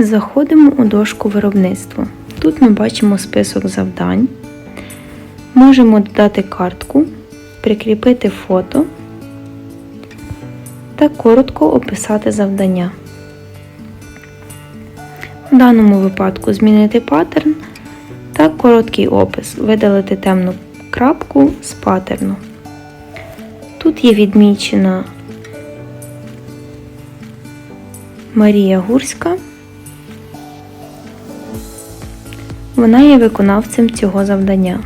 Заходимо у дошку виробництва. Тут ми бачимо список завдань. Можемо додати картку, прикріпити фото та коротко описати завдання. В даному випадку змінити паттерн та короткий опис, видалити темну крапку з паттерну. Тут є відмічена Марія Гурська. Вона є виконавцем цього завдання.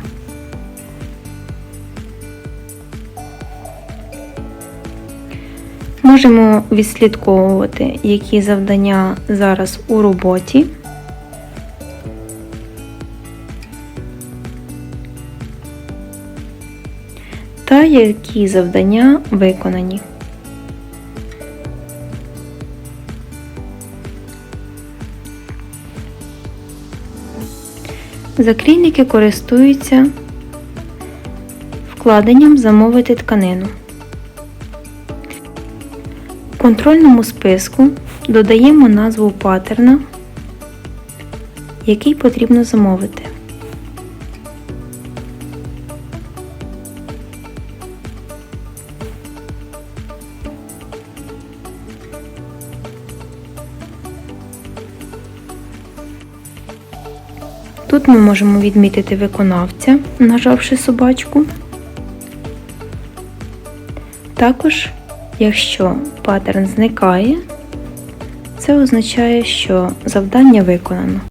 Можемо відслідковувати, які завдання зараз у роботі. Та які завдання виконані. Заклійники користуються вкладенням замовити тканину. В контрольному списку додаємо назву паттерна, який потрібно замовити. Тут ми можемо відмітити виконавця, нажавши собачку. Також, якщо паттерн зникає, це означає, що завдання виконано.